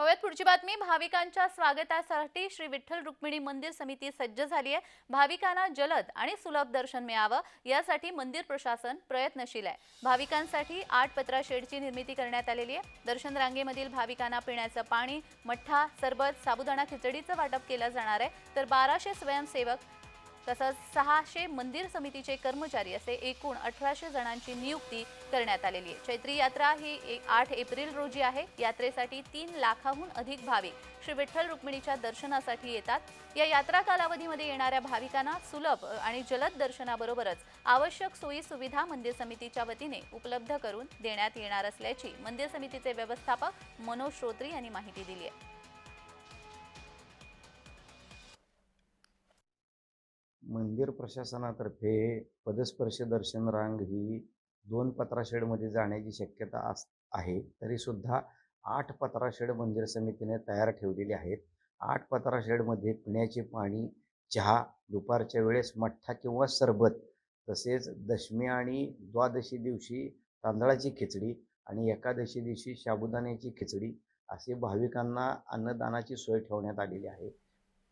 पाहूयात पुढची बातमी. भाविकांच्या स्वागतासाठी श्री विठ्ठल रुक्मिणी मंदिर समिती सज्ज झाली आहे. भाविकांना जलद आणि सुलभ दर्शन मिळावं यासाठी मंदिर प्रशासन प्रयत्नशील आहे. भाविकांसाठी आठ पत्रा शेडची निर्मिती करण्यात आलेली आहे. दर्शन रांगेमधील भाविकांना पिण्याचं पाणी मठ्ठा सरबत साबुदाणा खिचडीचं वाटप केलं जाणार आहे. तर बाराशे स्वयंसेवक तसंच सहाशे मंदिर समितीचे कर्मचारी असे एकूण अठराशे जणांची नियुक्ती करण्यात आलेली आहे. चैत्री यात्रा ही एक आठ एप्रिल रोजी आहे. यात्रेसाठी तीन लाखाहून अधिक भाविक श्री विठ्ठल रुक्मिणीच्या दर्शनासाठी येतात. या यात्रा कालावधीमध्ये येणाऱ्या भाविकांना सुलभ आणि जलद दर्शनाबरोबरच आवश्यक सोयी सुविधा मंदिर समितीच्या वतीने उपलब्ध करून देण्यात येणार असल्याची मंदिर समितीचे व्यवस्थापक मनोज श्रोत्री यांनी माहिती दिली आहे. मंदिर प्रशासनातर्फे पदस्पर्श दर्शन रांग ही दोन पत्राशेडमध्ये जाण्याची शक्यता अस आहे. तरीसुद्धा आठ पत्राशेड मंदिर समितीने तयार ठेवलेली आहेत. आठ पत्राशेडमध्ये पिण्याचे पाणी चहा दुपारच्या वेळेस मठ्ठा किंवा सरबत तसेच दशमी आणि द्वादशी दिवशी तांदळाची खिचडी आणि एकादशी दिवशी साबुदाण्याची खिचडी असे भाविकांना अन्नदानाची सोय ठेवण्यात आलेली आहे.